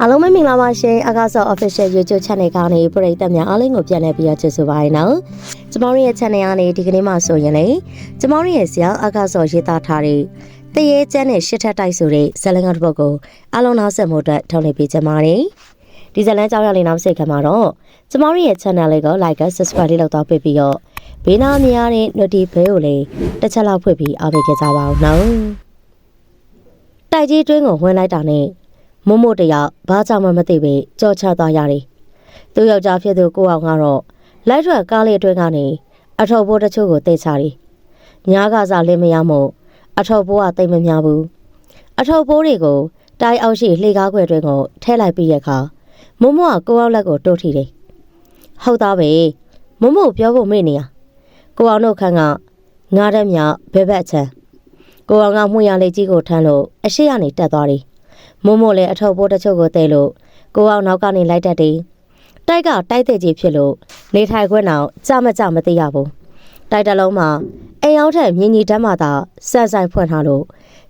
အားလုံးပဲမင်္ဂလာပါရှင်အကားဆော့ official YouTube channel ကနေပရိသတ်များအားလုံးကိုပြန်လည်ပြီးတော့ကြိုဆိုပါရနော်ကျမတို့ရဲ့ channel ကနေဒီကနေ့မှဆိုရင်လေကျမတို့ရဲ့ဇာတ်အကားဆော့ရေးသားထားတဲ့တရေကျန်းနဲ့ရှစ်ထက်တိုက်ဆိုတဲ့ဇာတ်လမ်းကောက်တစ်ပုဒ်ကိုအားလုံးနောက်ဆက်မှုအတွက်ထုတ်လွှင့်ပေးကြပါမယ်ဒီဇာတ်လမ်းကြောင်းရလေးနောက်ဆက်ခံမှာတော့ကျမတို့ရဲ့ channel လေးကို like and subscribe လေးလုပ်တော့ပေးပြီးတော့ဘေးနားများတဲ့ notification ကိုလည်းတစ်ချက်လောက်ဖွင့်ပြီးအားပေးကြပါဦးနော်တိုက်ကြီးတွင်းကိုဝင်လိုက်တာနဲ့ မမို့တယောက်ဘာကြောင့်မှမသိပဲကြော်ချသွားရတယ်။သူ့ယောက်ျားဖြစ်သူကိုအောင်ကတော့လိုက်ထွက်ကားလေးအတွင်းကနေအထောက်ပိုးတချို့ကိုတိတ်ချတယ်။ညားကစားလင်းမရမို့အထောက်ပိုးကတိတ်မများဘူး။အထောက်ပိုးတွေကိုတိုင်းအောက်ရှိလှေကားခွဲအတွင်းကိုထဲလိုက်ပြီးရခါမမို့ကကိုအောင်လက်ကိုတိုးထီတယ်။ဟုတ်သားပဲမမို့ပြောဖို့မေ့နေရ။ကိုအောင်တို့ခန့်ကငားတဲ့မြောက်ဘဲဘက်အချမ်းကိုအောင်ကမှုရလေးကြီးကိုထမ်းလို့အရှိကနေတက်သွားတယ်။ မို့မို့လည်းအထောက်ပိုးတချို့ကိုတဲလို့ကိုအောင်နောက်ကနေလိုက်တတ်တယ်။တိုက်ကတိုက်တဲ့ကြီးဖြစ်လို့နေထိုင်ခွင့်အောင်ကြမကြမသိရဘူး။တိုက်တလုံးမှာအိမ်အောင်ထက်မြင်းကြီးတန်းမှသာဆက်ဆိုင်ဖွင့်ထားလို့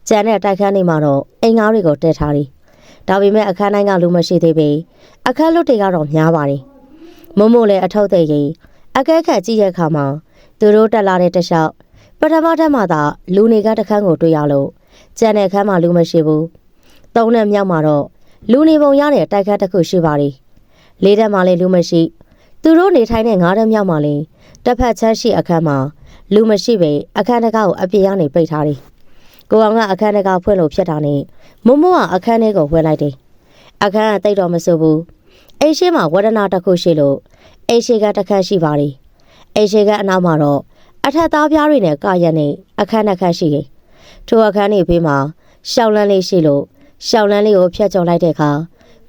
ကျန်တဲ့တိုက်ခန်းတွေမှာတော့အိမ်ငါးတွေကိုတဲထားတယ်။ဒါပေမဲ့အခန်းတိုင်းကလူမရှိသေးပေအခန်းလွတ်တွေကတော့များပါတယ်။မို့မို့လည်းအထောက်တဲ့ရင်အကဲခတ်ကြည့်ရဲ့အခါမှာသူတို့တက်လာတဲ့တခြားပထမထပ်မှသာလူနေကတစ်ခန်းကိုတွေ့ရလို့ကျန်တဲ့အခန်းမှာလူမရှိဘူး။ သုံးနဲ့မြောက်မှာတော့လူနေပုံရတဲ့တိုက်ခန်းတစ်ခုရှိပါသည်လေးတက်မှာလည်းလူမရှိသူတို့နေထိုင်တဲ့ငါးတက်မြောက်မှာလည်းတစ်ဖက်ချမ်းရှိအခန်းမှာလူမရှိပဲအခန်းတကားကိုအပြေရနေပိတ်ထားတယ်ကိုအောင်ကအခန်းတကားဖွင့်လို့ဖြစ်တာနဲ့မမို့ကအခန်းထဲကိုဝင်လိုက်တယ်အခန်းကတိတ်တော့မဆိုးဘူးအိမ်ရှိမှာဝဒနာတစ်ခုရှိလို့အိမ်ရှိကတစ်ခန်းရှိပါသည်အိမ်ရှိကအနောက်မှာတော့အထက်သားပြားတွေနဲ့ကာရက်နဲ့အခန်းတစ်ခန်းရှိတယ်ထိုအခန်းတွေဘေးမှာရှောင်းလန်းလေးရှိလို့ ရှောင်းလန်းလေးကိုဖျက်ကျော်လိုက်တဲ့အခါ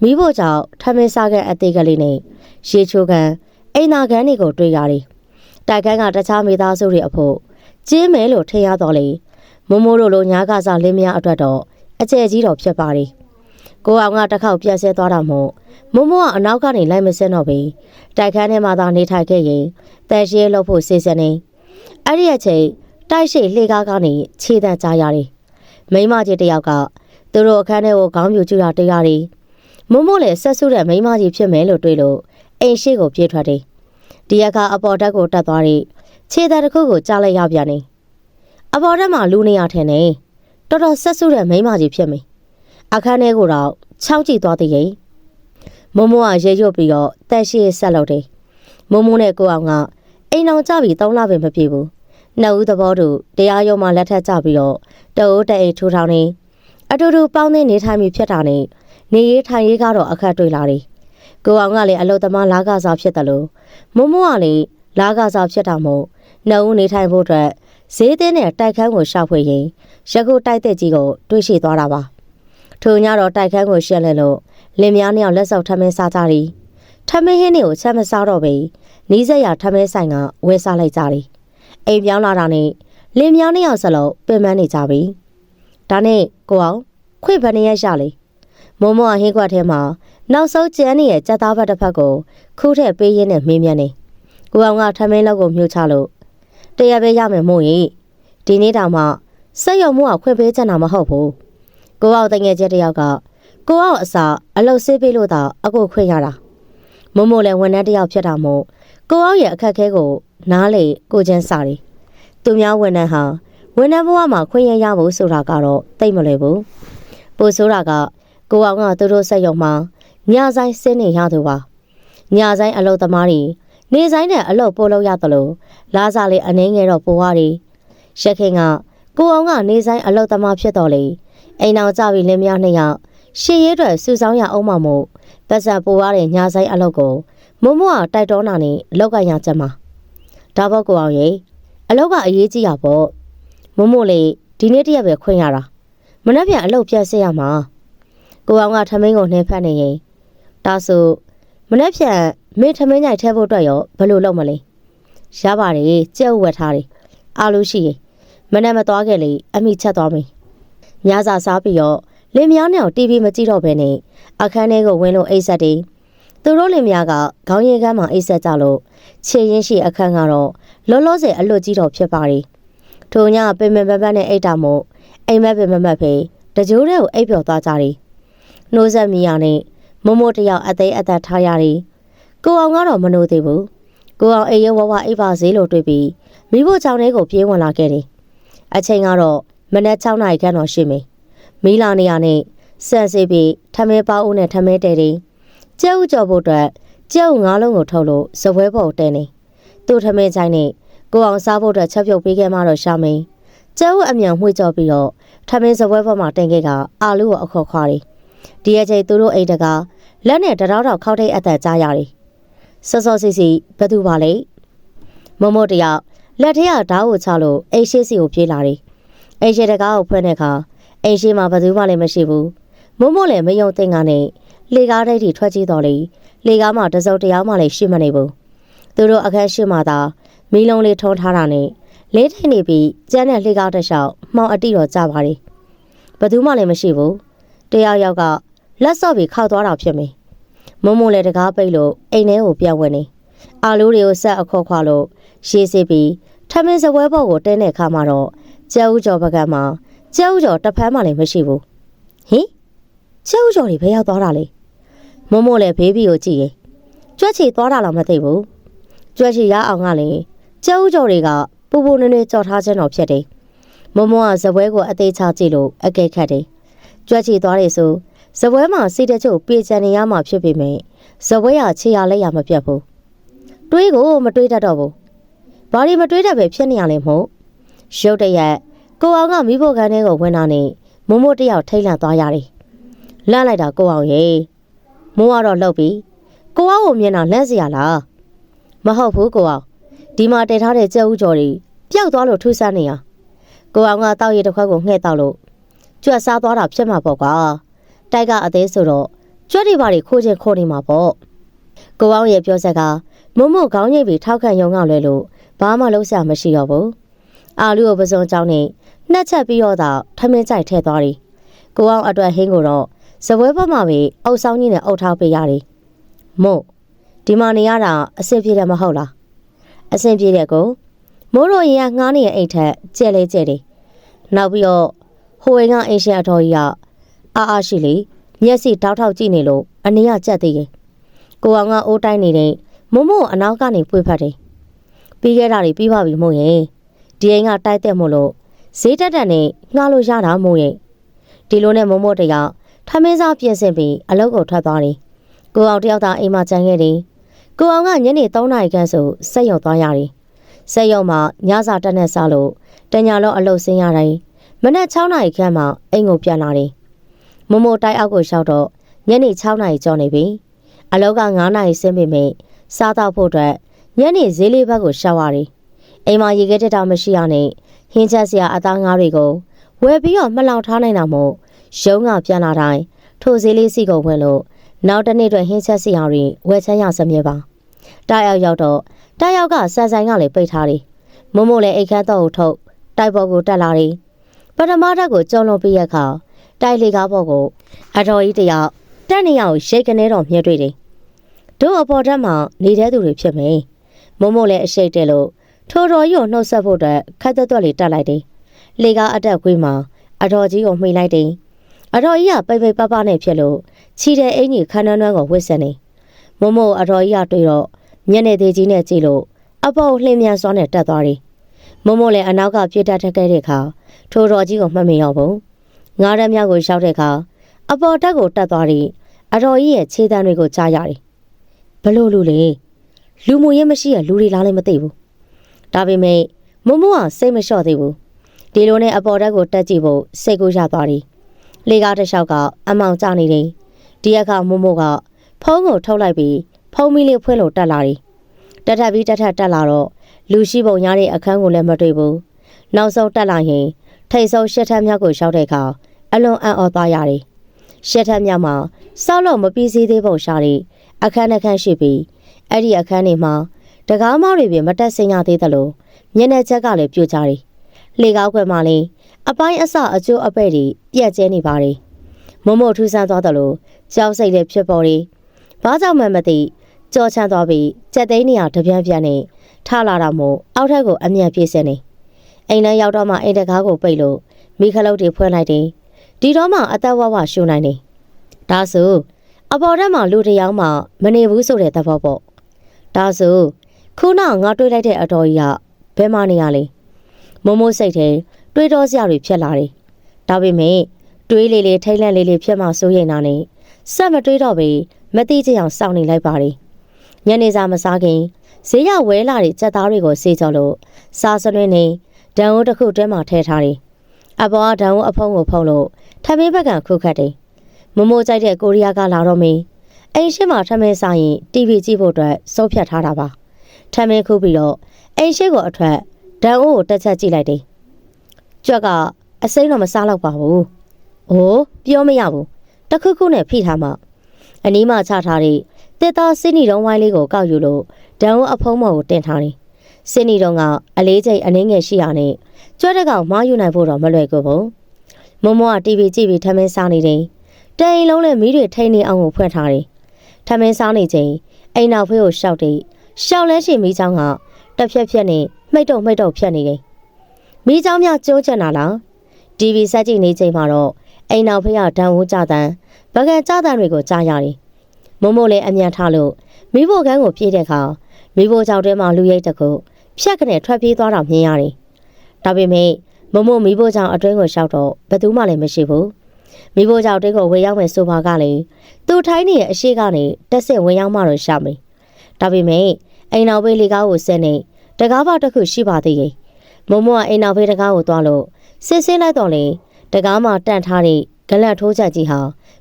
မိဖို့ကြောင့်ထမင်းစားကအသေးကလေးနဲ့ရေချိုးကန်အိမ်နာကန်တွေကိုတွေ့ရတယ်။တိုက်ခန်းကတခြားမိသားစုတွေအဖို့ကျင်းမဲလို့ထင်ရတော့လေမမိုးတို့လိုညားကစားလင်းမယားအတွက်တော့အကျဲကြီးတော့ဖြစ်ပါလေ။ကိုအောင်ကတစ်ခေါက်ပြက်ဆဲသွားတာမို့မမိုးကအနောက်ကနေလိုက်မစင်းတော့ပြီ။တိုက်ခန်းထဲမှာသာနေထိုင်ခဲ့ရင်တန်ရှင်းလို့ဖို့စီစဉ်နေ။အဲ့ဒီအချိန်တိုက်ရှိလှေကားကနေခြေတံကြားရတယ်။မိန်းမကြီးတစ်ယောက်က သူတို့အခန်းထဲကိုခေါင်းပြူကျူတာတွေ့ရတယ်။မုံမို့လည်းဆက်ဆုတဲ့မိန်းမကြီးဖြစ်မယ်လို့တွေးလို့အိမ်ရှိကိုပြေးထွက်တယ်။ဒီအခါအပေါ်တက်ကိုတက်သွားတဲ့ခြေသားတစ်ခုကိုကြားလိုက်ရပြန်နေ။အပေါ်တက်မှာလူနေရထင်နေ။တော်တော်ဆက်ဆုတဲ့မိန်းမကြီးဖြစ်မယ်။အခန်းထဲကိုတော့ခြောက်ကြည့်သွားသေးရဲ့။မုံမို့ကရေရွတ်ပြီးတော့တက်ရှိဆက်လုပ်တယ်။မုံမို့နဲ့ကိုအောင်ကအိမ်အောင်ကြပြီး၃လပဲမပြေဘူး။နှစ်ဦးသဘောတူတရားရုံးမှာလက်ထပ်ကြပြီးတော့တအိုးတအိတ်ထူထောင်နေ။ အတူတူပေါင်းသင်းနေထိုင်ပြီးဖြစ်တာနဲ့နေရေးထိုင်ရေးကတော့အခက်တွေ့လာတယ်။ကိုအောင်ကလည်းအလုသမားလာကစားဖြစ်တယ်လို့မမိုးကလည်းလာကစားဖြစ်တာမို့နှစ်ဦးနေထိုင်ဖို့အတွက်ဈေးသင်းနဲ့တိုက်ခန်းကိုရှောက်ဖွေရင်ရခုတိုက်တဲ့ကြီးကိုတွေးရှိသွားတာပါ။ထိုညတော့တိုက်ခန်းကိုရှက်လဲလို့လင်မယားနှစ်ယောက်လက်စောက်ထမင်းစားကြတယ်။ထမင်းဟင်းတွေကိုချက်မစားတော့ပဲနီးစက်ရထမင်းဆိုင်ကဝယ်စားလိုက်ကြတယ်။အိမ်ပြောင်းလာတာနဲ့လင်မယားနှစ်ယောက်စလုံးပင်ပန်းနေကြပြီ။ ဒါနဲ့ကိုအောင်ခွေဗနေရရလေမုံမောဟင်းကွက်ထဲမှာနောက်ဆုံးကျန်းနေရဲ့ကြက်သားဘက်တစ်ဖက်ကိုခူးထည့်ပေးရင်းနဲ့မင်းမြန်းနေကိုအောင်ကထမင်းလောက်ကိုမြှုပ်ချလို့တရပဲရမယ်မို့ရင်ဒီနေ့တောင်မှစက်ရုံမှုကခွင့်ပေးချင်တာမဟုတ်ဘူးကိုအောင်တငယ်ချင်းတယောက်ကကိုအောင်အစာအလုတ်ဆေးပေးလို့သာအခုခွင့်ရတာမုံမိုလည်းဝန်ထမ်းတယောက်ဖြစ်တာမို့ကိုအောင်ရဲ့အခက်အခဲကိုနားလေကိုချင်းစားတယ်သူများဝန်ထမ်းဟာ ဝန်ထမ်းဘဝမှာခွင့်ရရဖို့ဆိုတာကတော့သိမ့်မလွယ်ဘူးပိုဆိုးတာကကိုအောင်ကသူတို့ဆက်ရုံမှာညဆိုင်စင်းနေရသူပါညဆိုင်အလုတ်သမားတွေနေဆိုင်နဲ့အလုတ်ပို့လို့ရသလိုလာစားလေးအနှင်းငယ်တော့ပိုွားတွေရခင်ကကိုအောင်ကနေဆိုင်အလုတ်သမားဖြစ်တော့လေအိမ်အောင်ကြပြီလင်းမယားနှစ်ယောက်ရှေ့ရဲအတွက်စူဆောင်းရအောင်မမို့ပတ်စံပိုွားတဲ့ညဆိုင်အလုတ်ကိုမုံမွားတိုက်တော်နာနေအလောက်ကရချက်မှာဒါပေါ့ကိုအောင်ရေအလောက်ကအရေးကြီးရပေါ့ မုံမို့လေဒီနေ့တရက်ပဲခွင့်ရတာမနှက်ပြန်အလုပ်ပြတ်ဆက်ရမှာကိုအောင်ကထမင်းကိုနှင်းဖက်နေရင်ဒါဆိုမနှက်ပြန်မင်းထမင်းညိုက်ထဲဖို့အတွက်ရောဘယ်လိုလုပ်မလဲရပါတယ်ကြက်ဥဝက်ထားတယ်အားလို့ရှိရင်မနှက်မသွားခဲ့လေအမိချက်သွားမယ်ညစာစားပြီးတော့လင်မယားနဲ့တီဗီမကြည့်တော့ဘဲနဲ့အခန်းထဲကိုဝင်လို့အိတ်ဆက်တယ်သူတို့လင်မယားကခေါင်းရည်ကမ်းမှာအိတ်ဆက်ကြလို့ခြေရင်းရှိအခန်းကတော့လောလောဆယ်အလွတ်ကြီးတော့ဖြစ်ပါတယ် ထိုညပင်ပင်ပန်းပန်းနဲ့အိတ်တာမို့အိမ်မက်ပင်မမက်ဖေတကြိုးတဲ့ကိုအိပ်ပျော်သွားကြတယ်။နှိုးဆက်မီယာနဲ့မမို့တယောက်အသေးအသက်ထားရတယ်ကိုအောင်ကတော့မနိုးသေးဘူးကိုအောင်အေးရဝဝအိပ်ပါစေလို့တွေးပြီးမိဖို့ချောင်းထဲကိုပြေးဝင်လာခဲ့တယ်အချိန်ကတော့မနက်6နာရီခန့်တော့ရှိပြီမီလာနေရနဲ့ဆန်စီပြီးထမဲပေါဦးနဲ့ထမဲတဲတယ်ကျဲဥကြော်ဖို့အတွက်ကျဲဥငါးလုံးကိုထုတ်လို့ဇပွဲပေါ်တဲနေသူ့ထမဲချိုင်းနဲ့ ကိုအောင်စားဖို့အတွက်ချက်ပြုတ်ပေးခဲ့မှတော့ရှာမင်းကျဲဥအမြန်မှွေကြော်ပြီးတော့ထမင်းဇပွဲပေါ်မှာတင်ခဲ့ကအာလူကိုအခေါ်ခွာတယ်ဒီအချိန်သူတို့အိမ်တကားလက်နဲ့တရောင်းတော့ခောက်ထိတ်အသက်ကြားရတယ်စောစောစီစီဘသူပါလဲမမို့တယောက်လက်ထက်ကဓာတ်ကိုချလို့အိမ်ရှိစီကိုပြေးလာတယ်အိမ်ရှိတကားကိုဖွင့်တဲ့အခါအိမ်ရှိမှာဘသူမှလည်းမရှိဘူးမမို့လည်းမယုံတင်ကနေလေကားတိုက်ထိထွက်ကြည့်တော်လေလေကားမှာတစုံတယောက်မှလည်းရှိမနေဘူးသူတို့အခန်းရှိမှသာ မီးလုံးလေးထုံးထားတာနဲ့လေးထိုင်နေပြီးကျန်းတဲ့လေကားတစ်လျှောက်မှောင်အတိတော့ကြပါတယ်ဘသူမှလည်းမရှိဘူးတယောက်ယောက်ကလက်စော့ပြီးခောက်သွားတာဖြစ်မယ်မုံမုံလည်းတကားပိတ်လို့အိမ်ထဲကိုပြန်ဝင်နေအာလူတွေကိုဆက်အခေါ်ခွာလို့ရှေးစစ်ပြီးထမင်းစပွဲဘောက်ကိုတင်းတဲ့ခါမှာတော့ကျဲဦးကျော်ဘက်ကမှကျဲဦးကျော်တစ်ဖက်မှလည်းမရှိဘူးဟင်ကျဲဦးကျော်တွေဘယ်ရောက်သွားတာလဲမုံမုံလည်းဘေးဘီကိုကြည့်ရင်ကြွက်ချီသွားတာလားမသိဘူးကြွက်ချီရအောင်ကလည်း ကျဲဦးကျော်တွေကပူပူနွေ့နွေ့ကြော်ထားခြင်းတော့ဖြစ်တယ်မုံမုံကဇပွဲကိုအသေးချကြည့်လို့အကဲခတ်တယ်ကြွက်ချီသွားတယ်ဆိုဇပွဲမှာစိတ်တချို့ပြေချန်နေရမှာဖြစ်ပေမဲ့ဇပွဲရခြေရလက်ရမပြတ်ဘူးတွေးကိုမတွေးတတ်တော့ဘူးဘာဒီမတွေးတတ်ပဲဖြစ်နေရလဲမို့ရုတ်တရက်ကိုအောင်ကမိဖို့ကန်းထဲကိုဝင်လာနေမမို့တယောက်ထိတ်လန့်သွားရတယ်လန့်လိုက်တာကိုအောင်ရေမိုးကတော့လှုပ်ပြီကိုအောင်ကိုမြင်တာလန့်စရာလားမဟုတ်ဘူးကိုအောင် ဒီမှာတည်ထားတဲ့ကြက်ဥကြော်တွေပျောက်သွားလို့ထူးဆန်းနေရကိုအောင်ကတောက်ရည်တစ်ခွက်ကိုငှဲ့တောက်လို့ကြွက်စားသွားတာဖြစ်မှာပေါ့ကွာတိုက်ကအသေးဆိုတော့ကြွက်တွေပါတွေခိုးချင်းခိုးနေမှာပေါ့ကိုအောင်ရဲ့ပြောဆက်ကမုံမို့ခေါင်းရိပ်ပြီးထောက်ခံရုံကလွဲလို့ဘာမှလုံးဆရာမရှိတော့ဘူးအာလူကိုပစုံကြောင်းနဲ့နှက်ချက်ပြီးတော့တော့ထမင်းကြိုက်ထဲသွားတယ်ကိုအောင်အတွက်ဟင်းကိုတော့ဇပွဲပေါ်မှာပဲအုပ်ဆောင်ကြီးနဲ့အုပ်ထားပေးရတယ်မို့ဒီမှာနေရတာအဆင်ပြေတယ်မဟုတ်လား အဆင်ပြေတယ်ကိုမိုးရိုရင်ကငားနေတဲ့အိတ်ထက်ကျဲလဲကျဲတယ်နောက်ပြီးတော့ဟိုဝင်ကအိမ်ရှင်အတော်ကြီးကအာအားရှိလေမျက်စိတောက်ထောက်ကြည့်နေလို့အနေရကြက်သေးတယ်ကိုအောင်ကအိုးတိုင်းနေတဲ့မမို့အနောက်ကနေပွေဖတ်တယ်ပြီးခဲ့တာတွေပြီးပါပြီမို့ရင်ဒီအိမ်ကတိုက်တဲ့မို့လို့ဈေးတက်တက်နဲ့ငှားလို့ရတာမို့ရင်ဒီလိုနဲ့မမို့တယောက်ထမင်းစားပြင်ဆင်ပြီးအလုပ်ကိုထွက်သွားတယ်ကိုအောင်တယောက်သာအိမ်မှာကြံခဲ့တယ် ကိုအောင်ကညနေ3နာရီခန့်ဆိုစက်ရုံသွားရတယ်စက်ရုံမှာညစာတက်နဲ့စားလို့တညာလုံးအလုပ်ဆင်းရတယ်မနက်6နာရီခန့်မှအိမ်ကိုပြန်လာတယ်မမိုတိုက်အောက်ကိုလျှောက်တော့ညနေ6နာရီကျော်နေပြီအလောက်က9နာရီဆင်းပေမဲ့စားတော့ဖို့အတွက်ညနေဈေးလေးဘက်ကိုရှောက်ရတယ်အိမ်မှာရေခဲတက်တာမရှိရနဲ့ဟင်းချက်စရာအသားငါးတွေကိုဝယ်ပြီးတော့မလောင်ထားနိုင်တာမို့ရုံးကပြန်လာတိုင်းထိုဈေးလေးစီကိုဝင်လို့နောက်တစ်နေ့အတွက်ဟင်းချက်စရာတွေဝယ်ချမ်းရစမြဲပါ တာရောက်ရောက်တော့တာရောက်ကဆန်ဆိုင်ကလည်းပိတ်ထားတယ်မမို့လည်းအိတ်ခမ်းတော့ထုတ်တိုက်ပေါ်ကိုတက်လာတယ်ပထမဓာတ်ကိုကြုံလုံးပြီးရခါတိုက်လေကားပေါ်ကိုအတော်ကြီးတယောက်တက်နေအောင်ရိတ်ကနေတော့မြဲတွေ့တယ်။တို့အပေါ်ဓာတ်မှာနေတဲ့သူတွေဖြစ်မယ်။မမို့လည်းအရှိတ်တယ်လို့ထိုတော်ကြီးကိုနှုတ်ဆက်ဖို့အတွက်ခက်သွက်သွက်လေးတက်လိုက်တယ်။လေကားအတက်ခွေးမှာအတော်ကြီးကိုမှီလိုက်တယ်။အတော်ကြီးကပိတ်ပိတ်ပပနဲ့ဖြစ်လို့ခြိတဲ့အင်ကြီးခန်းနှန်းနှန်းကိုဝစ်စနေ။မမို့အတော်ကြီးကတွေ့တော့ မျက်နေသေးကြီးနဲ့ကြည့်လို့အပေါ်လှင်းမြန်စွာနဲ့တက်သွားတယ်။မမို့လည်းအနောက်ကပြစ်တက်ထက်ခဲ့တဲ့အခါထိုတော်ကြီးကိုမှတ်မိတော့ဘူး။ငားရမ်းမြောက်ကိုရှောက်တဲ့အခါအပေါ်တက်ကိုတက်သွားပြီးအတော်ကြီးရဲ့ခြေတန်းတွေကိုကြားရတယ်။ဘလို့လူလေလူမှုရေးမရှိရလူတွေလားလည်းမသိဘူး။ဒါပေမဲ့မမို့ကစိတ်မလျှော့သေးဘူး။ဒီလိုနဲ့အပေါ်တက်ကိုတက်ကြည့်ဖို့စိတ်ကိုရသွားတယ်။လေကားတစ်လျှောက်ကအမောင်ကျနေတယ်။ဒီအခါမမို့ကဖုံးကိုထုတ်လိုက်ပြီး ဖုံးမီလေးဖွင့်လို့တက်လာတယ်။တက်ထပ်ပြီးတက်ထပ်တက်လာတော့လူရှိပုံရတဲ့အခန်းကိုလည်းမတွေ့ဘူး။နောက်ဆုံးတက်လာရင်ထိတ်ဆုံးရှစ်ထပ်မြောက်ကိုရှောက်တဲ့အခါအလွန်အံ့ဩသွားရတယ်။ရှစ်ထပ်မြောက်မှာစောက်လို့မပြီးသေးသေးပုံရှာတဲ့အခန်းတစ်ခန်းရှိပြီးအဲ့ဒီအခန်းတွေမှာတကားမောက်တွေပြင်မတက်ဆင်ရသေးသလိုမျက်နှာချက်ကလည်းပြိုကျတယ်။လေကားခွဲမှလည်းအပိုင်းအစအကျိုးအပဲ့တွေပြက်ကျဲနေပါတယ်။မုံမို့ထူးဆန်းသွားသလိုကြောက်စိတ်လည်းဖြစ်ပေါ်တယ်။ဘာကြောင့်မှမသိ ကြောချမ်းသွားပြီးကြက်သိန်းနေရတပြန်ပြန်နဲ့ထလာတာမို့အောက်ထက်ကိုအမြန်ပြေးစင်နေ။အိမ်ထဲရောက်တော့မှအိမ်တကားကိုပိတ်လို့မိခလုတ်တွေဖွင့်လိုက်တယ်။ဒီတော့မှအသက်ဝဝရှူနိုင်တယ်။ဒါဆိုအပေါ်ထက်မှာလူတစ်ယောက်မှမနေဘူးဆိုတဲ့သဘောပေါ့ဒါဆိုခုနငါတွေးလိုက်တဲ့အတော်ကြီးကဘယ်မှနေရလဲမမိုးစိတ်ထဲတွေးတောစရာတွေဖြစ်လာတယ်ဒါပေမဲ့တွေးလေးလေးထိတ်လန့်လေးလေးဖြစ်မှစိုးရိမ်တာနဲ့စက်မတွေးတော့ပဲမတိကျအောင်စောင့်နေလိုက်ပါတယ် ညနေစာမစားခင်ဈေးရဝဲလာတဲ့ကြက်သားတွေကိုစေးကြော်လို့စားစနွင်းနေဒံအိုးတစ်ခုတွဲမှာထည့်ထားတယ်အပေါ်ကဒံအိုးအဖုံးကိုဖုံးလို့ထမင်းဘက်ကခုတ်ခတ်တယ်မမိုးကြိုက်တဲ့ကိုရီးယားကလာတော့မင်းအိမ်ရှိမှာထမင်းစားရင် TV ကြည့်ဖို့အတွက်စိုးဖြတ်ထားတာပါထမင်းခုပြီးတော့အိမ်ရှိကိုအထွက်ဒံအိုးကိုတစ်ချက်ကြည့်လိုက်တယ်ကြွက်ကအစိမ့်တော့မစားတော့ပါဘူး။အိုးပြောမရဘူး။တခုခုနဲ့ဖိထားမှအနီးမှချထားတဲ့ တစ်သားစင်းနီတုံးဝိုင်းလေးကိုကောက်ယူလို့ဒံအိုးအဖုံးမော်ကိုတင်ထားတယ်။စင်းနီတုံးကအလေးချိန်အနှင်းငယ်ရှိရနဲ့ကြွက်တဲ့ကောင်မယူနိုင်ဖို့တော့မလွယ်ကူဘူး။မမောက TV ကြည့်ပြီးထမင်းစားနေတယ်။တိုင်လုံးနဲ့မီးတွေထိနေအောင်ကိုဖွင့်ထားတယ်။ထမင်းစားနေချိန်အိမ်နောက်ဖေးကိုရှောက်တယ်။ရှောက်လဲရှိမီးချောင်းကတစ်ဖြက်ဖြက်နဲ့မိတ်တော့မိတ်တော့ဖြတ်နေတယ်။မီးချောင်းများကျိုးချင်တာလား TV စက်ကြည့်နေချိန်မှာတော့အိမ်နောက်ဖေးကဒံဝန်းကြတန်ဗကန်ကြတန်တွေကိုကြားရတယ်။ မမို့လည်းအမြန်ထားလို့မိဖို့ကန်းကိုပြေးတဲ့အခါမိဖို့ကြောက်တဲမှာလူရိတ်တကူဖြတ်ကနေထွက်ပြေးသွားတာမြင်ရတယ်။ဒါပေမဲ့မမို့မိဖို့ကြောင့်အတွင်းကိုရှောက်တော့ဘယ်သူမှလည်းမရှိဘူး။မိဖို့ကြောင့်တင်းကိုဝေရောက်မယ်ဆိုပါကလည်းသူထိုင်းနေရဲ့အရှိကနေတက်စစ်ဝင်ရောက်မှတော့ရှာမယ်။ဒါပေမဲ့အိမ်နောက်ဘေးလေကားကိုဆက်နေတကားပေါက်တစ်ခုရှိပါသေးရဲ့။မမို့ကအိမ်နောက်ဘေးတကားကိုသွားလို့စစ်စစ်လိုက်တော့လေတကားမှာတန့်ထားတဲ့ဂလက်ထိုးချက်ကြီးဟာ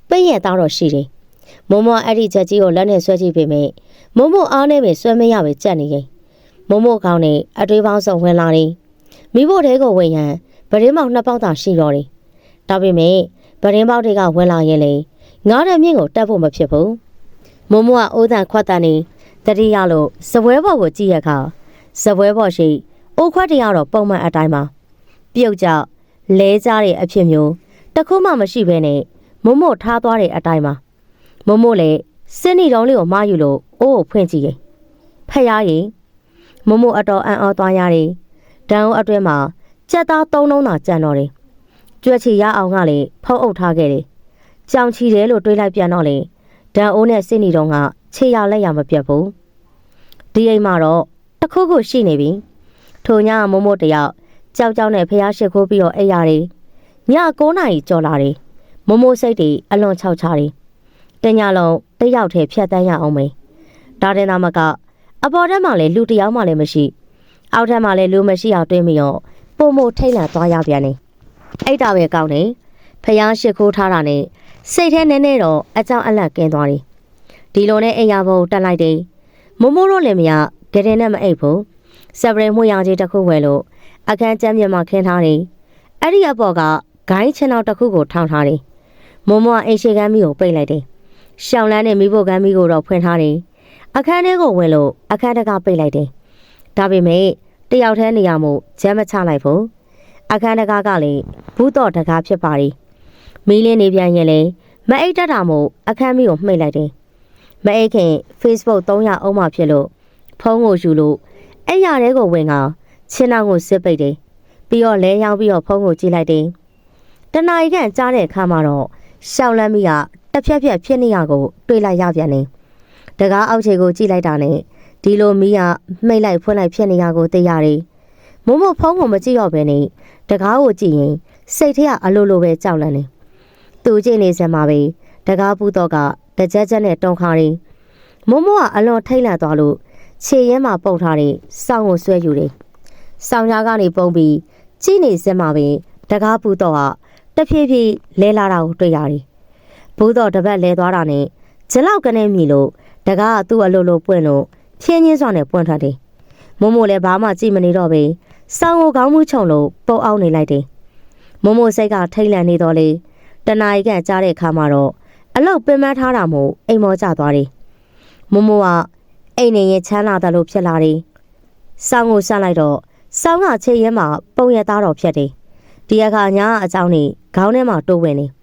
ပိတ်ရသားတော့ရှိတယ်။ မမအဲ့ဒီချက်ကြီးကိုလက်နဲ့ဆွဲကြည့်ပေမဲ့မမအားနဲ့ပဲဆွဲမရပဲကြက်နေရင်မမကောင်းနဲ့အတွေးပေါင်းစုံဝင်လာတယ်။မိဖို့တဲကိုဝင်ရန်ဗရင်မောင်နှစ်ပေါက်သာရှိတော့တယ်။ဒါပေမဲ့ဗရင်ပေါက်တွေကဝင်လာရင်လေငားတဲ့မြင့်ကိုတက်ဖို့မဖြစ်ဘူး။မမကအိုးတန်ခွတ်တန်နေတတိယလို့စပွဲဘော်ကိုကြည့်ရခါစပွဲဘော်ရှိအိုးခွက်တရားတော့ပုံမှန်အတိုင်းပါပြုတ်ကြလဲကြတဲ့အဖြစ်မျိုးတခုမှမရှိဘဲနဲ့မမို့ထားသွားတဲ့အတိုင်းပါ မမို့လည်းစင်းနီတောင်းလေးကိုမယူလို့အိုးကိုဖွင့်ကြည့်ရင်ဖះရင်မမို့အတော်အံ့ဩသွားရတယ်ဒံအိုးအတွင်းမှာကြက်သားသုံးလုံးသာကြံတော့တယ်ကြွက်ချီရအောင်ကလည်းဖုံးအုပ်ထားခဲ့တယ်ကြောင်ချီတယ်လို့တွေးလိုက်ပြန်တော့လေဒံအိုးနဲ့စင်းနီတုံးကခြေရလက်ရမပြတ်ဘူးဒီအိမ်မှာတော့တခုခုရှိနေပြီထိုညမမို့တယောက်ကြောက်ကြောက်နဲ့ဖះရှိခိုးပြီးတော့အိပ်ရတယ်ည9နာရီကျော်လာတယ်မမိုးစိတ်တွေအလွန်ခြောက်ချတယ် တညလုံးတယောက်တည်းဖြတ်တန်းရအောင်မေဒါတင်သားမကအပေါ်ထက်မှလည်းလူတစ်ယောက်မှလည်းမရှိအောက်ထက်မှလည်းလူမရှိအောင်တွေးမိရောပုံမို့ထိတ်လန့်သွားရပြန်နေအဲ့ဒါပဲကောင်းတယ်ဖះရှိခိုးထားတာနဲ့စိတ်ထဲနည်းနည်းတော့အကြောင်းအလန့်ကင်းသွားတယ်ဒီလိုနဲ့အိမ်ရဘုံတက်လိုက်တယ်မမိုးတို့လည်းမရဂရင်နဲ့မအိပ်ဘူးစပရင်မှုရောင်ကြီးတစ်ခုဝယ်လို့အခန်းကျမ်းမြေမှာခင်းထားတယ်။အဲ့ဒီအပေါ်ကဂိုင်းချင်အောင်တစ်ခုကိုထောင်းထားတယ်။မမကအိမ်ရှိကမ်းမီကိုပိတ်လိုက်တယ်။ ရှောင်းလန်းနဲ့မိဖို့ကမ်းမီကိုတော့ဖွင့်ထားတယ်။အခန်းထဲကိုဝင်လို့အခန်းတကပိတ်လိုက်တယ်။ဒါပေမဲ့တယောက်တည်းနေရမှုဂျမ်းမချလိုက်ဘူး။အခန်းတကကလည်းဘူးတော်တကားဖြစ်ပါရီ။မီးလင်းနေပြန်ရင်လေမအိတ်တတ်တာမို့အခန်းမီကိုမှိတ်လိုက်တယ်။မအိတ်ခင် Facebook 300အုံးမှဖြစ်လို့ဖုန်းကိုယူလို့အဲ့ရတဲ့ကိုဝင်ကချင်းအောင်ကိုစစ်ပိတ်တယ်ပြီးတော့လဲရောက်ပြီးတော့ဖုန်းကိုကြည့်လိုက်တယ်တနာရီခန့်ကြားတဲ့အခါမှာတော့ရှောင်းလန်းမိက တစ်ဖြက်ဖြက်ဖြစ်နေရကိုတွေးလိုက်ရပြန်တယ်တကားအောက်ခြေကိုကြည့်လိုက်တာနဲ့ဒီလိုမိကမှိတ်လိုက်ဖွင့်လိုက်ဖြစ်နေရကိုသိရတယ်မမဖုန်းကိုမကြည့်တော့ဘဲနဲ့တကားကိုကြည့်ရင်စိတ်ထဲကအလိုလိုပဲကြောက်လန့်နေသူကြည့်နေစမှာပဲတကားပူတော့ကတကြက်ကြက်နဲ့တုံခါရီမမကအလွန်ထိတ်လန့်သွားလို့ခြေရဲမှာပုတ်ထားတဲ့စောင်းကိုဆွဲယူတယ်။ဆောင်းရားကနေပုံပြီးကြည့်နေစမှာပင်တကားပူတော့ဟာတဖြည်းဖြည်းလဲလာတာကိုတွေ့ရတယ်။ ဘိုးတော်တပတ်လဲသွားတာနဲ့ဂျလောက်ကနေမြည်လို့တကားကသူ့အလိုလိုပွင့်လို့ဖြင်းချင်းစွာနဲ့ပွင့်ထွက်တယ်။မမို့လည်းဘာမှကြည့်မနေတော့ပဲဆောင်းကိုခေါင်းမှုချုံလို့ပုတ်အောင်နေလိုက်တယ်။မမို့စိတ်ကထိတ်လန့်နေတော့လေတနာရီကကြားတဲ့အခါမှာတော့အလောက်ပင်မထားတာမို့အိမ်မောကျသွားတယ်။မမို့ကအိမ်နေရင်ချမ်းလာတယ်လို့ဖြစ်လာတယ်။ဆောင်းကိုဆက်လိုက်တော့ဆောင်းကချေရဲမှာပုံရသားတော်ဖြတ်တယ်။ဒီအခါညာအကြောင်းနေခေါင်းထဲမှာတိုးဝင်နေ။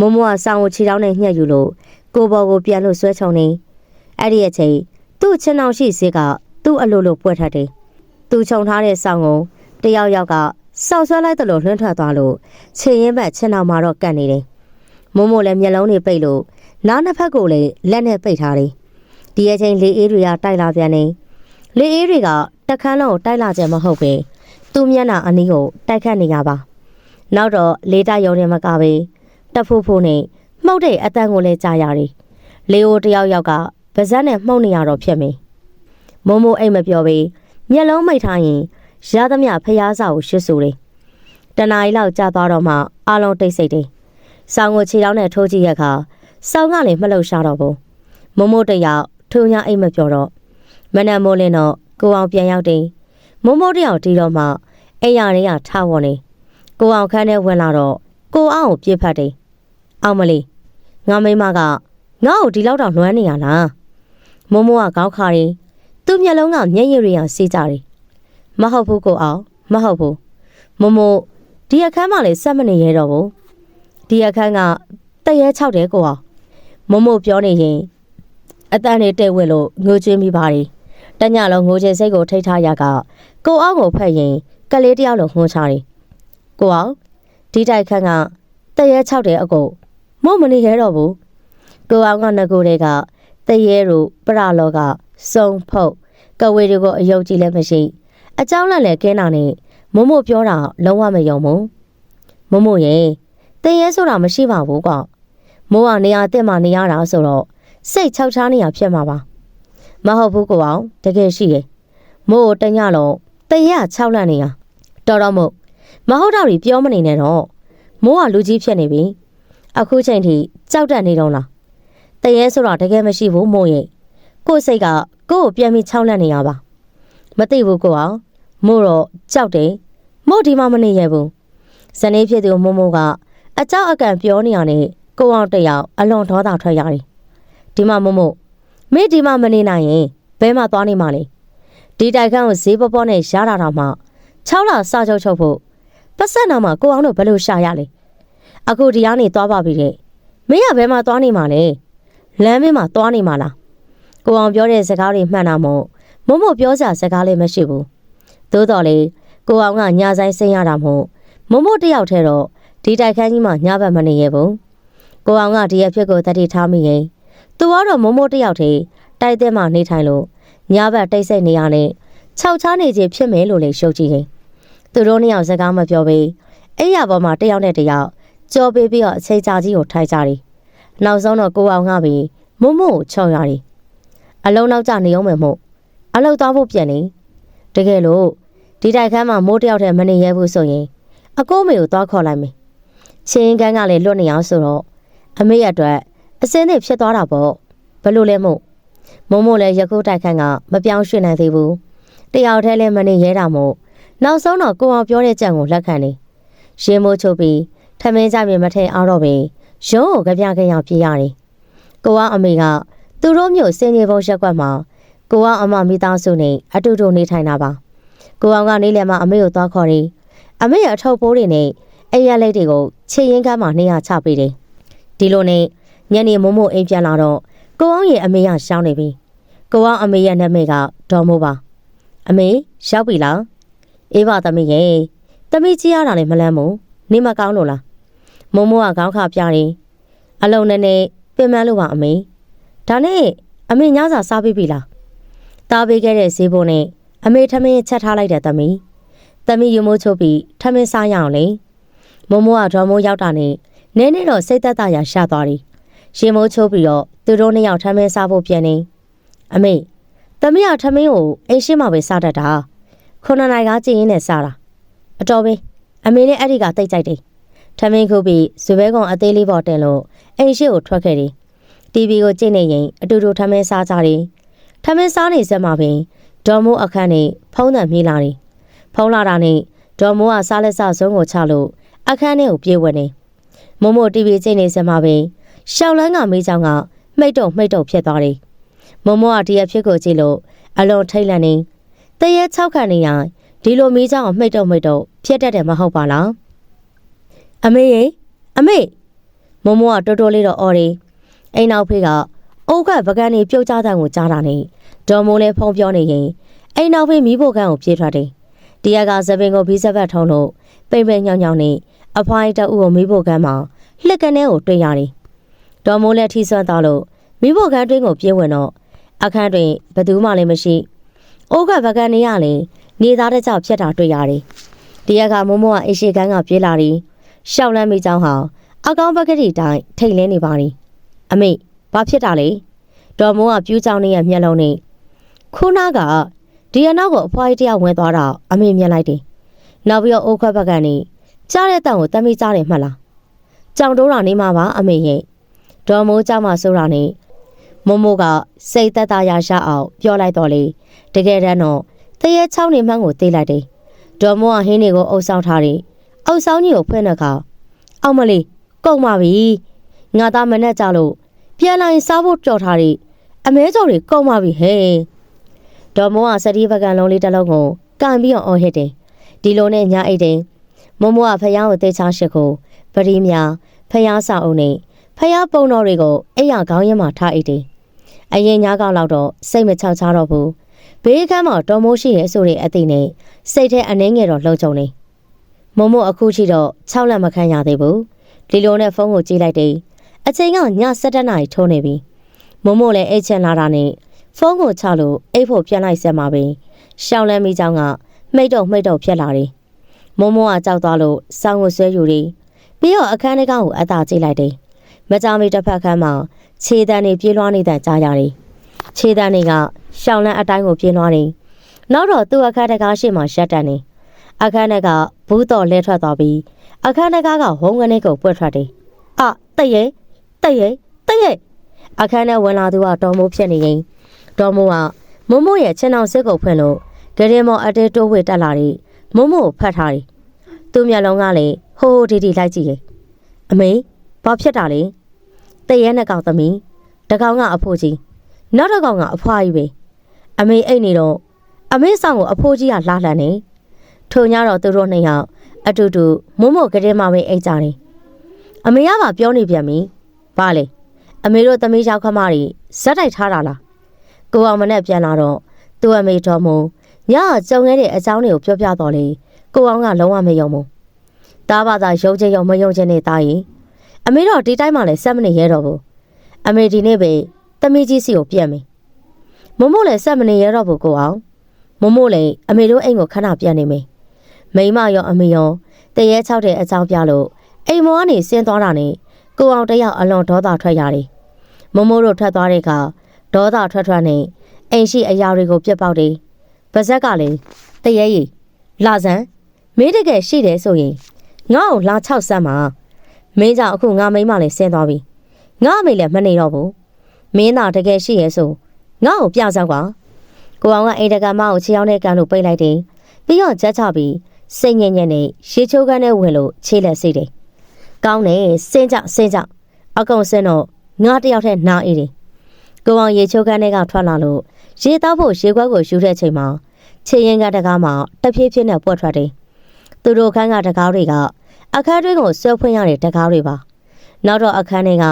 မမကဆောင်းကိုခြေထောက်နဲ့ညှက်ယူလို့ကိုဘော်ကိုပြန်လို့ဆွဲချုံနေ။အဲ့ဒီအချိန်သူ့ချင်းအောင်ရှိစေကသူ့အလိုလိုပွက်ထက်တယ်။သူခြုံထားတဲ့ဆောင်းကိုတယောက်ယောက်ကစောက်ဆွဲလိုက်တယ်လို့လွှမ်းထွက်သွားလို့ခြေရင်ဘက်ချင်းအောင်မှာတော့ကတ်နေတယ်။မမလည်းမျက်လုံးတွေပိတ်လို့နားနှစ်ဖက်ကိုလည်းလက်နဲ့ပိတ်ထားတယ်ဒီအချိန်လေအေးတွေကတိုက်လာပြန်နေလေအေးတွေကတခန်းလုံးကိုတိုက်လာကြမဟုတ်ပဲသူ့မျက်နှာအနီးကိုတိုက်ခတ်နေရပါနောက်တော့လေတိုက်ရုံနဲ့မကပဲ တက်ဖို့ဖို့နဲ့မှုတ်တဲ့အတန်ကိုလည်းကြားရတယ်လေအိုတယောက်ယောက်ကဗဇက်နဲ့မှုတ်နေရတော့ဖြစ်မယ်မုံမိုးအိမ်မပြောပဲမျက်လုံးမိတ်ထားရင်ရသမျှဖျားစာကိုရှစ်ဆူတယ်တနားရီလောက်ကြာသွားတော့မှအာလုံးတိတ်ဆိတ်တယ်ဆောင်းကိုခြေထောက်နဲ့ထိုးကြည့်ရခါဆောင်းကလည်းမလှုပ်ရှားတော့ဘူးမမိုးတယောက်ထုံညာအိမ်မပြောတော့မနက်မိုးလင်းတော့ကိုအောင်ပြန်ရောက်တယ်မမိုးတယောက်တီးတော့မှအိမ်ရတွေကထားဝင်နေကိုအောင်ခန်းထဲဝင်လာတော့ကိုအောင်ကိုပြစ်ဖတ်တယ် အောင်မလေးငါမိမကငါ့ကိုဒီလောက်တော့လွမ်းနေရလားမမိုးကကောက်ခါတယ်သူ့မျက်လုံးကမျက်ရည်တွေကစီးကြတယ်မဟုတ်ဘူးကိုအောင်မဟုတ်ဘူးမမိုးဒီအခန်းမှလည်းစက်မနေရတော့ဘူးဒီအခန်းကတရဲ၆တယ်ကိုအောင်မမို့ပြောနေရင်အတန်နေတဲ့ဝင်လို့ငိုချွေးမိပါတယ်တညလုံးငိုချင်စိတ်ကိုထိတ်ထားရကကိုအောင်ကိုဖက်ရင်ကလေးတယောက်လိုငိုချတယ်ကိုအောင်ဒီတိုက်ခန်းကတရဲ၆တယ်အကို မို့မနေခဲ့တော့ဘူးကိုအောင်ကငကိုတွေကတရေတို့ပရလောကစုံဖုတ်ကဝေတို့ကိုအယုတ်ကြည်လည်းမရှိ အကြောင်းလက်လည်းကင်းတာနဲ့မမို့ပြောတာလုံးဝမယုံဘူးမမို့ရဲ့တရေဆိုတာမရှိပါဘူးကောမိုးအောင်နေရာတက်မှနေရတာဆိုတော့စိတ်ချောက်ချားနေရဖြစ်မှာပါမဟုတ်ဘူးကိုအောင်တကယ်ရှိတယ်မို့တညလုံးတရ6လန့်နေရတော်တော်မို့မဟုတ်တော့ပြောမနေနဲ့တော့မိုးကလူကြီးဖြစ်နေပြီ အခုချိန်ထိကြောက်တတ်နေတော့လားတရဲဆိုတာတကယ်မရှိဘူးမို့ရဲ့ကို့စိတ်ကကို့ကိုပြန်ပြီး6လန့်နေရပါမသိဘူးကိုအောင်မို့တော့ကြောက်တယ်မို့ဒီမှာမနေရဘူးဇနေဖြစ်သူမို့မို့ကအကြောက်အကန့်ပြောနေရတဲ့ကိုအောင်တယောက်အလွန်ဒေါသထွက်ရတယ်ဒီမှာမို့မို့မင်းဒီမှာမနေနိုင်ရင်ဘဲမှာသွားနေမှာလေဒီတိုက်ခန်းကိုဈေးပေါ်ပေါ်နဲ့ရတာတော့မှ6လစာချုပ်ချုပ်ဖို့ပတ်စံနာမှာကိုအောင်တို့ဘယ်လိုရှာရလဲ အခုဒီကနေသွားပါပြီတဲ့မင်းကဘဲမှာသွားနေမှာလဲလမ်းမင်းမှာသွားနေမှာလားကိုအောင်ပြောတဲ့စကားတွေမှန်တာမို့မမို့ပြောစရာစကားလည်းမရှိဘူးသို့တော်လေကိုအောင်ကညာဆိုင်ဆင်းရတာမို့မမို့တယောက်ထဲတော့ဒီတိုက်ခန်းကြီးမှာညဘက်မနေရဘူးကိုအောင်ကဒီအဖြစ်ကိုတတိထားမိရင်သူကတော့မမို့တယောက်ထဲတိုက်တဲ့မှာနေထိုင်လို့ညဘက်တိတ်ဆိတ်နေရတဲ့ခြောက်ချားနေခြင်းဖြစ်မယ်လို့လေရှုပ်ကြည့်ရင်သူတို့နှစ်ယောက်စကားမပြောဘဲအဲ့ရပေါ်မှာတယောက်နဲ့တယောက် ကြောပေးပြီးတော့အချိန်ကြာကြီးကိုထိုင်ကြတယ်နောက်ဆုံးတော့ကိုအောင်ကပြီးမမို့ကိုချော့ရတယ်အလုံးနောက်ကျနေအောင်မယ်မို့အလောက်သွားဖို့ပြန်နေတကယ်လို့ဒီတိုက်ခန်းမှာမိုးတယောက်တည်းမနေရဘူးဆိုရင်အကိုမေကိုသွားခေါ်လိုက်မယ်ချင်းကန်းကလည်းလွတ်နေအောင်ဆိုတော့အမေရအတွက်အစင်းနဲ့ဖြစ်သွားတာပေါ့ဘလို့လဲမို့မုံမို့လည်းရခုတိုက်ခန်းကမပြောင်းရွှေ့နိုင်သေးဘူးတယောက်တည်းလည်းမနေရဲတာမို့နောက်ဆုံးတော့ကိုအောင်ပြောတဲ့ကြံကိုလက်ခံနေရင်မိုးချုပ်ပြီးထ မင်းကြမြေမထဲအောင်တော့ပဲရုံးကိုကြပြကြရပြေးရတယ်ကိုအောင်အမေကသူတို့မျိုးစင်ကြီးဘုံရက်ကွက်မှာကိုအောင်အမမိသားစုနဲ့အတူတူနေထိုင်တာပါကိုအောင်ကနေလည်းမှအမေကိုသွားခေါ်တယ်အမေရအထုပ်ပိုးတွေနဲ့အိမ်ရလေးတွေကိုခြေရင်းကမ်းမှာနေရချပေးတယ်ဒီလိုနဲ့ညနေမိုးမိုးအိမ်ပြန်လာတော့ကိုအောင်ရဲ့အမေကရှောင်းနေပြီကိုအောင်အမေရဲ့နာမည်ကဒေါ်မိုးပါအမေရောက်ပြီလားအေးပါသမီးရဲ့သမီးကြီးရတာလည်းမလန်းဘူးနေမကောင်းလို့လား မိုးမိုးကခေါင်းခပြတယ်အလုံးနဲ့နဲ့ပင်မလို့ပါအမေဒါနဲ့အမေညစာစားပြီးပြီလားတားပေးခဲ့တဲ့ဈေးဘုံနဲ့အမေထမင်းချက်ထားလိုက်တဲ့သမီးသမီးယူမိုးချုပ်ပြီးထမင်းစားရအောင်လေမိုးမိုးကဒေါ်မိုးရောက်တာနဲ့နည်းနည်းတော့စိတ်သက်သာရရှာသွားတယ်ရင်မိုးချုပ်ပြီးတော့သူတို့နှစ်ယောက်ထမင်းစားဖို့ပြန်နေအမေသမီးကထမင်းကိုအိမ်ရှိမှပဲစားတတ်တာခုနှစ်နိုင်ကကြည်ရင်းနဲ့စားတာအတော်ပဲအမေနဲ့အဲ့ဒီကတိတ်ကြိုက်တယ် ထမင်းခုပြီးဇွဲကောင်အသေးလေးပေါ်တင်လို့အိမ်ရှိကိုထွက်ခဲ့တယ်တီဗီကိုကြည့်နေရင်အတူတူထမင်းစားကြတယ်ထမင်းစားနေစက်မှာပင်ဒေါ်မိုးအခန်းနဲ့ဖုံးတံမြေးလာတယ်ဖုံးလာတာနဲ့ဒေါ်မိုးကစားလက်စဆုံးကိုချလို့အခန်းထဲကိုပြေးဝင်နေမမို့တီဗီကြည့်နေစက်မှာပင်ရှောက်လန်းကမေးချောင်းကမှိတ်တုံမှိတ်တုံဖြစ်သွားတယ်မမိုးကဒီအဖြစ်ကိုကြည့်လို့အလွန်ထိတ်လန့်နေတရေ၆ခန့်နေရဒီလိုမေးချောင်းကိုမှိတ်တုံမှိတ်တုံဖြစ်တတ်တယ်မဟုတ်ပါလား အမေရေအမေမမိုးကတော်တော်လေးတော့အော်တယ်အိမ်နောက်ဖေးကအုတ်ကပကန်းနေပြုတ်ကြတဲ့ကိုကြားတာနေဒေါ်မိုးလည်းဖုံးပြောနေရင်အိမ်နောက်ဖေးမီးဖို့ကန်းကိုပြေးထွက်တယ်တရားကသပင်ကိုဘီးစပတ်ထုံးလို့ပိမ့်ပိမ့်ညောင်ညောင်နေအဖွားတအုပ်ကိုမီးဖို့ကန်းမှာလှက်ကနေကိုတွေ့ရတယ်ဒေါ်မိုးလည်းထီဆွမ်းသွားလို့မိဖို့ခန်းတွင်းကိုပြေးဝင်တော့အခန်းတွင်ဘသူမှလည်းမရှိအိုးကဘကန်နေရလေနေသားတဲ့ကြောင့်ဖြစ်တာတွေ့ရတယ်ဒီရက်ကမိုးမိုးကအိရှိခန်းကပြေးလာပြီး ရှောက်လန်းမိကြောင်းဟာအကောင်းဘက်ကတိတိုင်းထိတ်လင်းနေပါသည်အမေဘာဖြစ်တာလဲဒေါ်မိုးကပြူးကြောင်နေရဲ့မျက်လုံးနဲ့ခုနကဒီအနောက်ကိုအဖွားကြီးတယောက်ဝင်သွားတော့အမေမြင်လိုက်တယ်နောက်ပြီးတော့အိုးခွက်ဘက်ကနေကြားတဲ့တန်ကိုတမ်းပြီးကြားတယ်မှတ်လားကြောင်တိုးတာနေမှာပါအမေရဲ့ဒေါ်မိုးကြောက်မှဆိုးတာနဲ့မမိုးကစိတ်သက်သာရရှအောင်ပြောလိုက်တော့လေတကယ်တမ်းတော့တရေချောင်းနေမှန်းကိုသိလိုက်တယ်ဒေါ်မိုးကဟင်းတွေကိုအုပ်ဆောင်ထားတယ် အုပ်ဆောင်ကြီးကိုဖွင့်တဲ့အခါအောင်မလေးကုန်ပါပြီငါသားမနဲ့ကြလို့ပြန်လာရင်စားဖို့ကြော်ထားတယ်အမဲကြော်တွေကုန်ပါပြီဟဲ့ဒေါ်မိုးကစတိပကံလုံးလေးတစ်လုံးကိုကန်ပြီးအောင်အော်ဟစ်တယ်ဒီလိုနဲ့ညာအိတ်တယ်မမိုးကဖျားကိုတေချာရှိကိုပရိမြဖျားဆောင်အုံနဲ့ဖျားပုံတော်တွေကိုအဲ့ရခေါင်းရင်းမှာထားအိတ်တယ်အရင်ညားကောက်တော့တော့စိတ်မချောက်ချတော့ဘူးဘေးကမ်းမှာတော်မိုးရှိရဲ့ဆိုတဲ့အသိနဲ့စိတ်ထဲအနှင်းငယ်တော့လှုပ်ကြုံနေ မမို့အခုချိတော့6လက်မခန့်ရသေးဘူးဒီလိုနဲ့ဖုန်းကိုကြည့်လိုက်တယ်အချိန်ကည7နာရီထိုးနေပြီမမို့လည်းအိတ်ချင်လာတာနဲ့ဖုန်းကိုချလို့အိတ်ဖို့ပြန်လိုက်ဆက်မှာပဲရှောင်းလန်းမိကြောင်းကမှိတ်တော့မှိတ်တော့ဖြစ်လာတယ်မမို့ကကြောက်သွားလို့စောင်းကိုဆွဲယူတယ်ပြီးတော့အခန်းထဲကကိုအသာကြည့်လိုက်တယ်မကြမီတစ်ဖက်ခန်းမှာခြေတန်းတွေပြေးလွှားနေတဲ့ကြားရတယ်ခြေတန်းတွေကရှောင်းလန်းအတိုင်းကိုပြေးလွှားနေနောက်တော့သူ့အခန်းတကားရှိမှရှက်တန်နေ အခန်းထဲကဘူးတော်လဲထွက်သွားပြီးအခန်းတကားကဝုန်းကနေကိုပွက်ထွက်တယ်။အတက်ရဲ့တက်ရဲ့တက်ရဲ့အခန်းထဲဝင်လာသူကတော်မိုးဖြစ်နေရင်တော်မိုးကမမို့ရဲ့ချင်းအောင်စစ်ကိုဖွင့်လို့ဂရင်မော်အတဲတိုးဝေတက်လာတယ်မမို့ကိုဖတ်ထားတယ်။သူ့မျက်လုံးကလည်းဟိုးဟိုးဒီဒီလိုက်ကြည့်ရဲ့။အမေဘာဖြစ်တာလဲ။တရဲနဲ့ကောင်သမီးတကောင်ကအဖိုးကြီးနောက်တစ်ကောင်ကအဖွားကြီးပဲ။အမေအိတ်နေတော့အမေဆောင်ကိုအဖိုးကြီးကလာလှန်နေ ထိုညတော့သူတို့နှစ်ယောက်အတူတူမုံမို့ကလေးမပဲအိတ်ကြတယ်အမေကပါပြောနေပြန်ပြီဘာလဲအမေတို့သမီးရောက်ခမတွေဇက်တိုက်ထားတာလားကိုအောင်မနဲ့ပြန်လာတော့သူ့အမေတော်မုံညကကြုံခဲ့တဲ့အကြောင်းတွေကိုပြောပြတော့လေကိုအောင်ကလုံးဝမယုံဘူးတားပါသာရုံချင်ရုံမယုံချင်နေတာရင်အမေတော့ဒီတိုင်းမှလည်းဆက်မနေရတော့ဘူးအမေဒီနေ့ပဲသမီးကြီးစီကိုပြက်မယ်မမို့လည်းဆက်မနေရတော့ဘူးကိုအောင်မမို့လည်းအမေတို့အိမ်ကိုခဏပြန်နေမယ် မိမရောအမေရောတရေချောက်တဲ့အကြောင်းပြလို့အိမ်မောကနေဆင်းသွားတာနဲ့ကိုအောင်တယောက်အလွန်ဒေါသထွက်ရတယ်မမိုးတို့ထွက်သွားတဲ့အခါဒေါသထွက်ထွက်နဲ့အိမ်ရှိအရာတွေကိုပြတ်ပေါက်တယ်ပါဇက်ကလည်းတရေရီလာစမ်းမင်းတကယ်ရှိတယ်ဆိုရင်ငါ့ကိုလာ၆ဆမ်းမှာမင်းကြောင့်အခုငါမိမလည်းဆင်းသွားပြီငါအမေလည်းမနေတော့ဘူးမင်းသာတကယ်ရှိရဲ့ဆိုငါ့ကိုပြစမ်းကွာကိုအောင်ကအိမ်တကမကိုခြေအောင်နဲ့ကန်လို့ပိတ်လိုက်တယ်ပြီးတော့ချက်ချပြီး စိတ်ညစ်ညစ်နဲ့ရေချိုးကန်းနဲ့ဝင်လို့ခြေလက်စိတ်တယ်။ကောင်းတယ်စင်းကြစင်းကြအကောင်စင်းတော့ငါတယောက်တည်းနားအေးတယ်။ကိုအောင်ရေချိုးကန်းတွေကထွက်လာလို့ရေတောက်ဖို့ရေခွက်ကိုယူတဲ့ချိန်မှာခြေရင်ကတကားမှာတဖြည်းဖြည်းနဲ့ပွက်ထွက်တယ်။သူတို့ခန်းကတကားတွေကအခန်းတွင်းကိုဆွဲဖွင့်ရတဲ့တကားတွေပါ။နောက်တော့အခန်းထဲက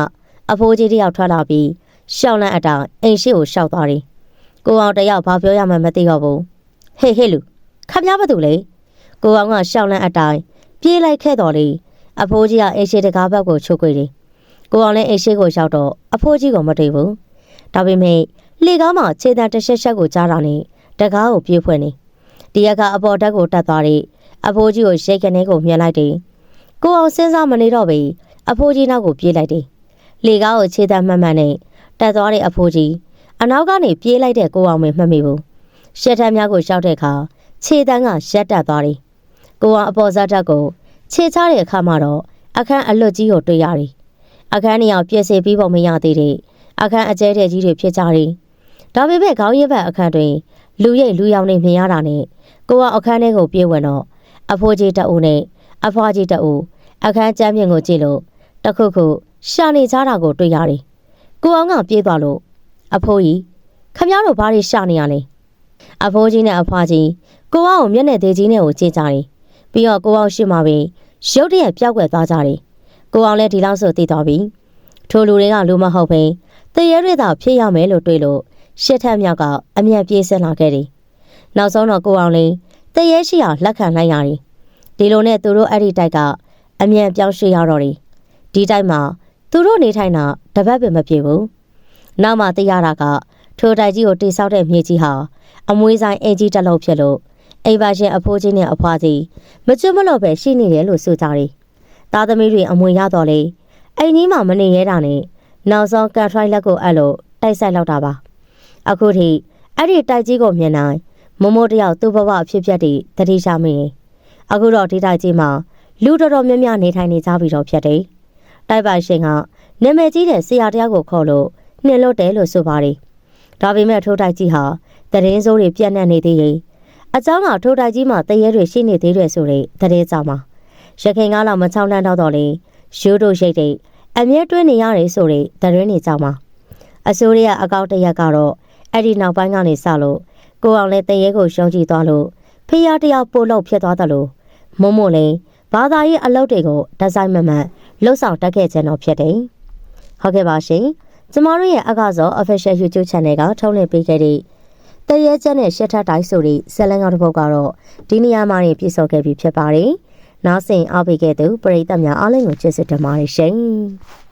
အဖိုးကြီးတယောက်ထွက်လာပြီးရှောင်းလန့်အတောင်အိမ်ရှိကိုရှောက်သွားတယ်။ကိုအောင်တယောက်ဘာပြောရမှမသိတော့ဘူး။ဟေးဟေးလူခမရဘာတူလဲ။ ကိုအောင်ကရှောင်းလန့်အတိုင်းပြေးလိုက်ခဲ့တော်လေအဖိုးကြီးကအိရှိတကားဘက်ကိုချုပ်ခွေတယ်ကိုအောင်လည်းအိရှိကိုရောက်တော့အဖိုးကြီးကမတွေ့ဘူးဒါပေမဲ့လေကားမှာခြေတံတစ်ချက်ချက်ကိုကြားတာနဲ့တကားကိုပြေးဖွင့်နေဒီရက်ကအပေါ်တက်ကိုတက်သွားတဲ့အဖိုးကြီးကိုရိတ်ကနေကိုမြင်လိုက်တယ်ကိုအောင်စဉ်းစားမနေတော့ပဲအဖိုးကြီးနောက်ကိုပြေးလိုက်တယ်လေကားကိုခြေတံမှန်မှန်နဲ့တက်သွားတဲ့အဖိုးကြီးအနောက်ကနေပြေးလိုက်တဲ့ကိုအောင်မမှတ်မိဘူးရှက်ထမ်းများကိုရှောက်တဲ့အခါခြေတန်းကရက်တက်သွားတယ် ကိုအောင်အပေါ်ဇာတ်ကိုခြေချတဲ့အခါမှာတော့အခန်းအလွတ်ကြီးကိုတွေ့ရတယ်။အခန်းနေအောင်ပြည့်စည်ပြီးပုံမရသေးတဲ့အခန်းအကျဲတဲ့ကြီးတွေဖြစ်ကြတယ်။ဒါပေမဲ့ခေါင်းရစ်ဘက်အခန်းတွင်လူရိတ်လူရောင်နေမြင်ရတာနဲ့ကိုကအခန်းထဲကိုပြေးဝင်တော့အဖိုးကြီးတအုပ်နဲ့အဖွားကြီးတအုပ်အခန်းကျမ်းပြင်ကိုကြည့်လို့တခုခုရှာနေကြတာကိုတွေ့ရတယ်။ကိုအောင်ကပြေးသွားလို့အဖိုးကြီးခမည်းတော်ဘာတွေရှာနေရလဲ။အဖိုးကြီးနဲ့အဖွားကြီးကိုအောင်ကိုမျက်နှာသေးကြီးနဲ့ကိုကြည့်ကြတယ် ပြီးတော့ကိုအောင်ရှိမှပဲရုတ်တရက်ပျောက်ကွယ်သွားကြတယ်ကိုအောင်လည်းဒီလောက်ဆိုသိသွားပြီထိုလူတွေကလူမဟုတ်ဘဲတရေတွေသာဖြစ်ရမယ်လို့တွေးလို့ရှစ်ထက်မြောက်ကအမျက်ပြေးဆက်လာခဲ့တယ်နောက်ဆုံးတော့ကိုအောင်လည်းတရေရှိအောင်လက်ခံလိုက်ရတယ်ဒီလိုနဲ့သူတို့အဲ့ဒီတိုက်ကအမျက်ပြောင်းရွှေ့ရတော့တယ်ဒီတိုက်မှာသူတို့နေထိုင်တာတပတ်ပင်မပြေဘူးနောက်မှသိရတာကထိုတိုက်ကြီးကိုတိဆောက်တဲ့မြေကြီးဟာအမွေးဆိုင်အင်ကြီးတစ်လုံးဖြစ်လို့ အိမ်ပါရှင်အဖိုးကြီးနဲ့အဖွားကြီးမကျွတ်မလို့ပဲရှိနေတယ်လို့ဆိုကြတယ်သားသမီးတွေအမွေရတော့လေအိမ်ကြီးမှမနေရတာနဲ့နောက်ဆုံးကန်ထရိုက်လက်ကိုအပ်လို့တိုက်ဆိုင်လောက်တာပါအခုထိအဲ့ဒီတိုက်ကြီးကိုမြင်နိုင်မမိုးတယောက်သူ့ဘဝအဖြစ်ပြက်တွေတတိချမိတယ်အခုတော့ဒီတိုက်ကြီးမှာလူတော်တော်များများနေထိုင်နေကြပြီတော့ဖြစ်တယ်တိုက်ပါရှင်ကနာမည်ကြီးတဲ့ဆရာတယောက်ကိုခေါ်လို့နှင်လွတ်တယ်လို့ဆိုပါတယ်ဒါပေမဲ့ထိုးတိုက်ကြီးဟာတရင်စိုးတွေပြန့်နှံ့နေသေးရင် အเจ้าကထိုးတိုက်ကြီးမှာတရေတွေရှိနေသေးတယ်ဆိုတဲ့တရေကြောင့်ပါရခင်ကားလောက်မချောင်းလန်းတော့တော့လေရိုးတို့ရှိတ်တဲ့အမြဲတွင်းနေရတယ်ဆိုတဲ့တရင်နေကြောင့်ပါအစိုးရအကောက်တရက်ကတော့အဲ့ဒီနောက်ပိုင်းကနေစလို့ကိုအောင်လည်းတရေကိုရှုံးကြည့်သွားလို့ဖေးရတယောက်ပို့လို့ဖြစ်သွားတယ်လို့မုံမို့လည်းဘာသာရေးအလုပ်တွေကိုဒီဇိုင်းမမှန်လှုပ်ဆောင်တက်ခဲ့ခြင်းတော့ဖြစ်တယ်ဟုတ်ကဲ့ပါရှင်ကျမတို့ရဲ့အကစော official YouTube channel ကထုတ်လွှင့်ပေးခဲ့တဲ့ တရေချက်နဲ့ရှက်ထက်တိုင်းဆိုတဲ့ဇက်လန်ကောင်တစ်ပုဒ်ကတော့ဒီနေရာမှာနေပြည့်စုံခဲ့ပြီဖြစ်ပါတယ်။နောက်ဆင်အားပေးခဲ့သူပရိသတ်များအားလုံးကိုကျေးဇူးတင်ပါတယ်ရှင်။